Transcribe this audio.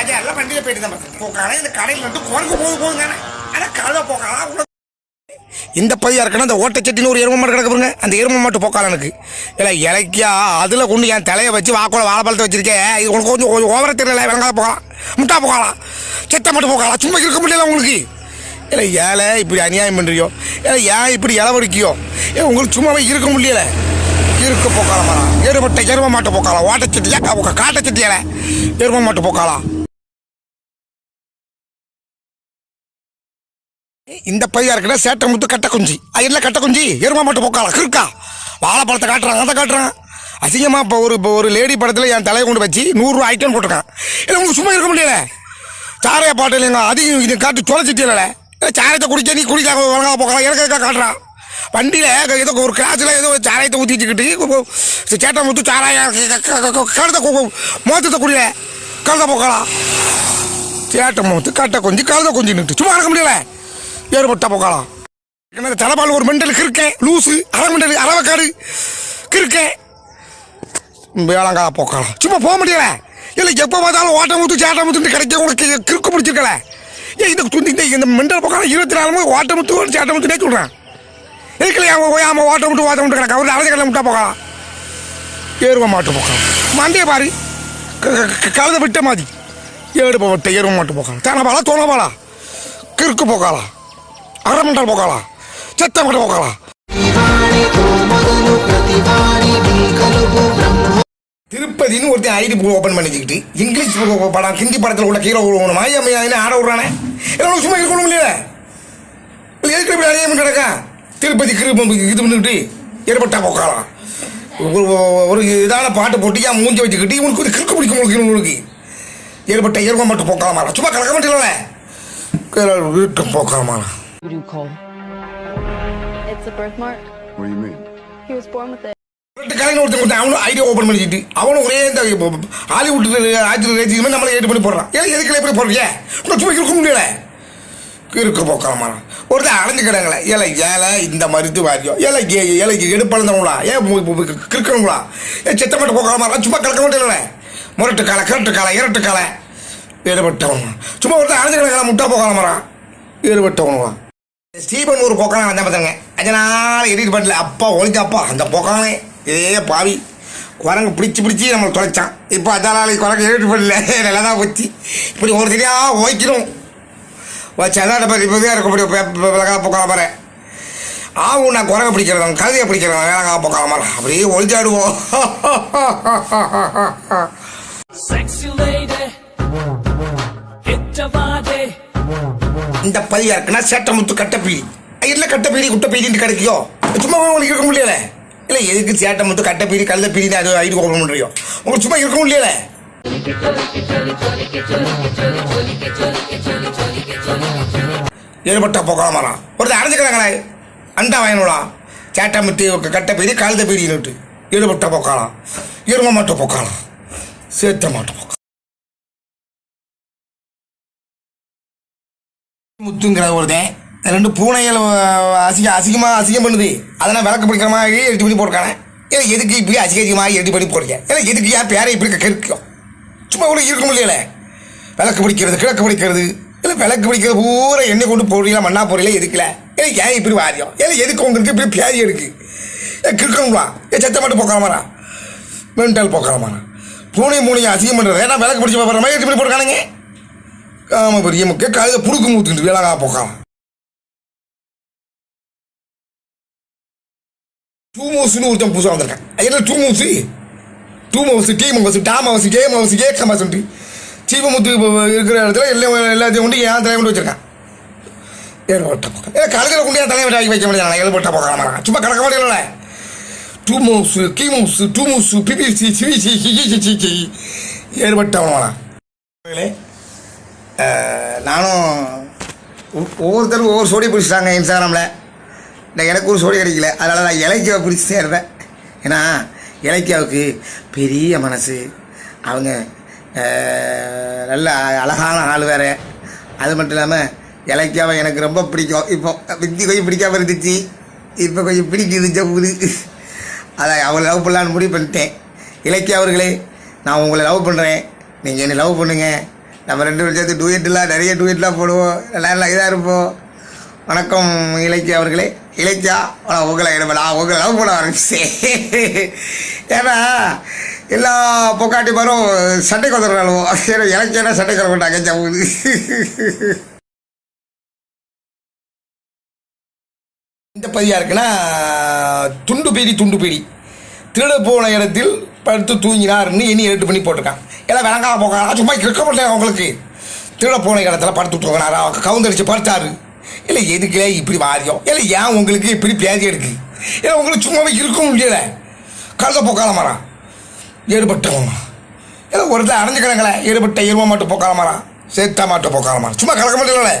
ராஜா எல்லாம் வண்டியில போயிட்டு தான் போக்கான இந்த கடையில் வந்து குரங்கு போக போகுங்க ஆனா கழுத போக்கலாம் இந்த பையா இருக்கணும் அந்த ஓட்டச்சட்டின்னு ஒரு எரும மாட்டு கிடக்கு பாருங்க. அந்த எரும மாட்டு போக்கால எனக்கு. இல்லை இலக்கியா அதில் கொண்டு என் தலையை வச்சு வாக்குள்ள வாழைப்பழத்தை வச்சிருக்கேன் இது உனக்கு கொஞ்சம் கொஞ்சம் ஓவர தெரியல விளங்காத போகலாம். முட்டா போகலாம். செத்த மட்டும் போகலாம். சும்மா இருக்க முடியல உங்களுக்கு. இல்லை ஏழை இப்படி அநியாயம் பண்ணுறியோ இல்லை ஏன் இப்படி இளவடிக்கியோ ஏன் உங்களுக்கு சும்மாவே இருக்க முடியல. இருக்க போக்கால எருமட்டை எரும மாட்டு போக்காலாம் ஓட்டச்சட்டி ஏக்கா போக்கா காட்டச்சட்டி இலை எரும மாட்டு போக்காலாம் இந்த பையா இருக்குன்னா சேட்டை முத்து கட்ட குஞ்சு. அது இல்லை கட்ட குஞ்சு? எருமா மட்டும் போக்கால கிறுக்கா? வாழைப்பழத்தை காட்டுறான் அதை காட்டுறான். அசிங்கமாக இப்போ ஒரு இப்போ ஒரு லேடி படத்தில் என் தலையை கொண்டு வச்சு நூறுரூவா ஐட்டம் போட்டிருக்கான். இல்லை உங்களுக்கு சும்மா இருக்க முடியல? சாரைய பாட்டு இல்லைங்க அதையும் இது காட்டு தொலைச்சிட்டு இல்லை சாரத்தை குடிக்க நீ குடிக்க வழங்கா போக்கலாம் எனக்கு எதுக்காக காட்டுறான் வண்டியில் ஏதோ ஒரு கிளாஸில் ஏதோ சாராயத்தை ஊற்றி வச்சுக்கிட்டு சேட்டை முத்து சாராய கழுத மோத்தத்தை குடியில. கழுத போக்கலாம் சேட்டை மூத்து கட்டை கொஞ்சம் கழுத கொஞ்சம் சும்மா இருக்க முடியல? ஏறுபட்ட போக்கலாம் என்ன தலைபால் ஒரு மெண்டல் இருக்கேன் லூசு அரை மெண்டல் அரவக்காடு இருக்கேன் வேளாங்கால போக்கலாம் சும்மா போக முடியல. இல்லை எப்போ பார்த்தாலும் ஓட்டம் ஊத்து சேட்டம் ஊத்து கிடைக்க உனக்கு கிறுக்கு பிடிச்சிருக்கல. ஏன் இந்த துண்டி இந்த இந்த மெண்டல் போக்கலாம் இருபத்தி நாலு மணி ஓட்டம் முத்து சேட்டம் முத்துனே சொல்கிறேன் இருக்கலையா அவன் ஆமாம் ஓட்டம் முட்டு ஓட்டம் முட்டு கிடக்க? அவர் அரைஞ்ச கடலை முட்டா போகலாம் ஏறுவ மாட்டு போக்கலாம் மண்டையை பாரு. க- க- கழுத விட்ட மாதிரி. ஏடு போட்ட ஏறுவ மாட்டு போக்கலாம் தனபாலா தோணபாலா கிறுக்கு போக்காளா అరమంటలు పోకాలా చెత్త మంట పోకాలా திருப்பதின்னு ஒருத்தன் ஐடி ஓப்பன் பண்ணிக்கிட்டு இங்கிலீஷ் ப- படம் ஹிந்தி படத்தில் உள்ள ஹீரோ ஒன்று மாயா மையா ஆட விட்றானே எல்லாம் சும்மா இருக்கணும் இல்லையா இல்லை எதுக்கு இப்படி அநியாயம் கிடக்கா திருப்பதி கிருப்பம் இது பண்ணிக்கிட்டு ஏற்பட்டா போக்கலாம் ஒரு ஒரு இதான பாட்டு போட்டு ஏன் மூஞ்சி வச்சுக்கிட்டு இவனுக்கு ஒரு கிறுக்கு பிடிக்க முடியும் இவனுக்கு ஏற்பட்ட ஏற்ப மட்டும் போக்கலாமா சும்மா கலக்க மாட்டேங்களே வீட்டு போக்கலாமா What do you call? It's a birthmark. What do you mean? He was born with it. கலைஞர் ஒருத்தன் கொடுத்தான். அவனும் ஐடியா ஓப்பன் பண்ணிக்கிட்டு அவனும் ஒரே இந்த ஹாலிவுட் ஆட்சி ரேஜிக்குமே நம்மளை ஏட்டு பண்ணி போடுறான். ஏன் எதுக்கு எப்படி போடுறீங்க? உங்களை சும்மா இருக்க முடியல. இருக்க போக்கலாமா ஒருத்தன் அடைஞ்சு கிடங்களே ஏழை ஏழை இந்த மருத்து வாரியம். ஏழை ஏ ஏழைக்கு எடுப்பழந்தவங்களா ஏன் கிறுக்கணுங்களா ஏன் செத்த மட்டும் போக்கலாமா சும்மா கலக்க மாட்டேங்கள முரட்டு காலை கிரட்டு காலை இரட்டு காலை. ஈடுபட்டவங்க சும்மா ஒருத்தன் அடைஞ்சு கிடங்களா முட்டா போக்கலாமா ஈடுபட்டவனுங்களா ஸ்டீபன் ஒரு போக்கான வந்தேன் பார்த்தாங்க அதனால எடிட் பண்ணல அப்பா ஒழிஞ்சாப்பா அந்த பொக்கானே. இதே பாவி. குரங்கு பிடிச்சி பிடிச்சி நம்மளை தொலைச்சான். இப்போ அதனால குரங்கு எடிட் பண்ணல நல்லா தான் போச்சு. இப்படி ஒரு தெரியா ஓய்க்கணும். வச்சாதான் இப்போ இப்போவே இருக்க முடியும். விலகா போக்கால பாரு. ஆவும் நான் குரங்க பிடிக்கிறவன் கழுதையை பிடிக்கிறவன் வேலங்கா போக்கால மாதிரி அப்படியே ஒழிஞ்சாடுவோம் Sexy lady, hit the body. இந்த பதியா இருக்குன்னா சேட்டை முத்து கட்டப்பீடி இல்லை கட்டப்பீடி குட்டப்பீடின்னு கிடைக்கியோ சும்மா உங்களுக்கு இருக்க முடியல? இல்லை எதுக்கு சேட்டை முத்து கட்டப்பீடி கழுத பீடி அது ஐடி கோபம் பண்ணுறியோ உங்களுக்கு சும்மா இருக்க முடியல? ஏற்பட்ட போக்கலாம் ஒருத்தர் அரைஞ்சுக்கிறாங்களே அண்டா வயனோடா சேட்டை முத்து கட்ட பீடி கழுத பீடின்னு ஈடுபட்ட போக்கலாம் இரும மாட்டோம் போக்காளாம் சேர்த்த மாட்டோம் முத்துங்கிற ஒருத்தன் ரெண்டு பூனைகள் அசிங்க அசிங்கமாக அசிங்கம் பண்ணுது. அதெல்லாம் விளக்கு பிடிக்கிற மாதிரி எட்டு பண்ணி போட்டுருக்கானே. ஏன்னா எதுக்கு இப்படி அசிங்க அசிங்கமாக எட்டு பண்ணி போடுறீங்க ஏன்னா எதுக்கு ஏன் பேரை இப்படி கெடுக்கும் சும்மா கூட இருக்க முடியல விளக்கு பிடிக்கிறது கிழக்கு பிடிக்கிறது. இல்லை விளக்கு பிடிக்கிறது பூரா எண்ணெய் கொண்டு போடுறீங்களா மண்ணா போடுறீங்களா எதுக்கல? ஏன்னா ஏன் இப்படி வாரியம் ஏன்னா எதுக்கு உங்களுக்கு இப்படி பேரி இருக்கு? கிறுக்கணுங்களா ஏன் சத்தம் மட்டும் போக்கலாமாரா மென்டல் போக்கலாமாரா பூனை மூணையும் அசிங்கம் பண்ணுறது ஏன்னா விளக்கு பிடிச்சி போடுற மாதிரி எட்டு பண்ணி போட்டுருக்கானுங்க. ஆமாம் பெரிய முக்கிய கழுத புடுக்கு மூத்துக்கிட்டு வேளாங்கா போக்கலாம் டூ மவுஸ்னு ஒருத்தன் புதுசாக வந்திருக்கேன். என்ன டூ மவுஸு டூ மவுஸ் டீ மவுஸ் டா மவுஸ் கே மவுஸ் கே கமாசுன்ட்டு சீபமுத்து இருக்கிற இடத்துல எல்லாம் எல்லாத்தையும் கொண்டு ஏன் தலைவன் கொண்டு வச்சிருக்கான். ஏற்பட்ட பக்கம் ஏன் கழுதில் கொண்டு ஏன் தலையை வைக்க வைக்க முடியாது ஏற்பட்ட பக்கம் சும்மா கிடக்க முடியல டூ மவுஸு கீ மவுஸ் டூ மவுஸ் பிபிசி சிவிசி ஹிஹி ஏற்பட்டவனா நானும் ஒ- ஒவ்வொருத்தரும் ஒவ்வொரு சோடி பிடிச்சிட்டாங்க இன்ஸ்டாகிராமில் இந்த எனக்கு ஒரு சோடி கிடைக்கல. அதனால் நான் இலக்கியாவை பிடிச்சி சேர்வேன் ஏன்னா இலக்கியாவுக்கு பெரிய மனசு. அவங்க நல்ல அழகான ஆள் வேறு. அது மட்டும் இல்லாமல் இலக்கியாவை எனக்கு ரொம்ப பிடிக்கும். இப்போ வித்தி கொஞ்சம் பிடிக்காம இருந்துச்சு. இப்போ கொஞ்சம் பிடிக்குது ஜவுது அதை அவளை லவ் பண்ணலான்னு முடிவு பண்ணிட்டேன். இலக்கியா அவர்களே நான் உங்களை லவ் பண்ணுறேன் நீங்கள் என்னை லவ் பண்ணுங்கள் நம்ம ரெண்டு பேரும் சேர்த்து டூயட்லாம் நிறைய டூயட்லாம் போடுவோம். நல்லா இதாக இருப்போம். வணக்கம் இலக்கிய அவர்களே. இலக்கியா? ஆனால் உங்களை என்ன நான் உங்களை லவ் பண்ண ஆரம்பிச்சே ஏன்னா எல்லா பொக்காட்டி மாரும் சட்டை கொதறாளுவோம் சரி இலக்கியனா சட்டை கொள்ள மாட்டாங்க ஜவுது இந்த பதியாக இருக்குன்னா துண்டு பீடி துண்டு பீடி. திருட போன இடத்தில் படுத்து தூங்கினாருன்னு இனி எட்டு பண்ணி போட்டிருக்கான் எல்லாம் விளங்காம போகிறாரா சும்மா கேட்க மாட்டேன் அவங்களுக்கு. திருட போன இடத்துல படுத்து தூங்கினாரா கவுந்தடிச்சு படுத்தாரு. இல்லை எதுக்கே இப்படி வாரியம் இல்லை ஏன் உங்களுக்கு இப்படி பேதி எடுக்கு? இல்லை உங்களுக்கு சும்மாவே இருக்க முடியல. கழுத போக்கால மரம் ஏடுபட்டவங்க இல்லை ஒரு அடைஞ்சுக்கிறாங்களே ஏடுபட்ட எருவ மாட்டு போக்கால மரம் சேத்தா மாட்டு போக்கால மரம் சும்மா கலக்க முடியல